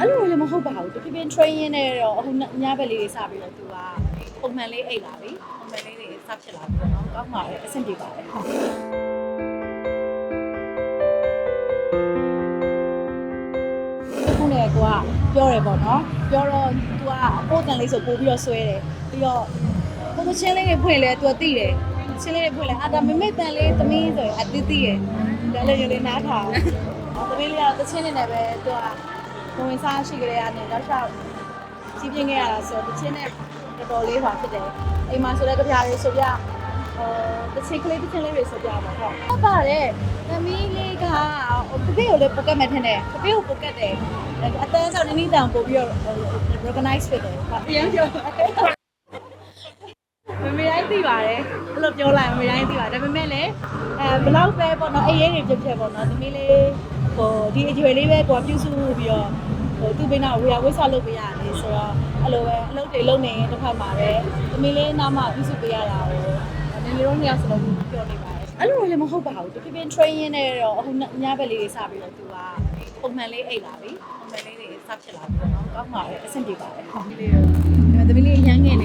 အဲ့လိုလည်းမဟုတ်ပါဘူးတဖြည်းဖြည်း training နဲ့တော့အခုညဘက်လေးတွေစပြီးတော့သူကပုံမှန်လေးအိတ်လာပြီပုံမှန်လေးတွေစဖြစ်လာပြီပေါ့နော်ကောင်းပါလေအဆင်ပြေပါတယ်ဟုတ်ခုနဲ့ကိုကပြောတယ်ပေါ့နော်ပြောတော့ तू ကပို့တန်လေးဆိုပို့ပြီးတော့ဆွဲတယ်ပြီးတော့ကိုယ်ချင်းလေးတွေဖွင့်လဲ तू ကသိတယ်ချင်းလေးတွေဖွင့်လဲအာဒါမမေတန်လေးသမီးဆိုရင်အတိတိရဲ့ဒါလည်းရလေးနားထောင်သမီးလေးကတော့တချင်းနေနဲ့ပဲ तू က ဝင်စားရှိကြတဲ့အနေတော့ရှောက်ကြီးပြင်းခဲ့ရတာဆိုတော့တချင်းနဲ့တော်တော်လေးပါဖြစ်တယ်အိမ်မှာဆိုတဲ့ကြပြားလေးဆိုပြဟိုတချင်းကလေးတချင်းလေးတွေဆိုပြပါတော့ဟုတ်ပါတယ်သမီးလေးကပပေကိုလည်းပိုကတ်မဲ့ထင်တယ်ပပေကိုပိုကတ်တယ်အတန်းဆောင်နည်းနည်းတောင်ပို့ပြီးတော့ recognize ဖြစ်တယ်ဟုတ်ပြန်ပြောမမေတိုင်းသိပါတယ်အဲ့လိုပြောလိုက်မမေတိုင်းသိပါတယ်ဒါပေမဲ့လည်းအဲဘလောက်ပဲပေါ့နော်အေးရေးတွေဖြစ်ဖြစ်ပေါ့နော်သမီးလေး ဟိုဒီအကျွေလေးပဲကိုပြုစုပြီးတော့ဟိုသူ့ဘေးနာဝေယဝိဆလုပ်ပေးရတယ်ဆိုတော့အဲ့လိုပဲအလုပ်တွေလုပ်နေရင်တစ်ဖက်မှာပဲသမီးလေးနားမှာပြုစုပေးရတာကိုနည်းနည်းတော့နှစ်ယောက်စလုံးပြောနေပါတယ်အဲ့လိုလည်းမဟုတ်ပါဘူးတဖြည်းဖြည်း training နဲ့တော့အခုညဘက်လေးတွေစပြီးတော့သူကပုံမှန်လေးအိတ်လာပြီပုံမှန်လေးတွေစဖြစ်လာပြီပေါ့နော်ကောင်းပါလေအဆင်ပြေပါတယ်ဟုတ်ကဲ့သမီးလေးရမ်းငယ်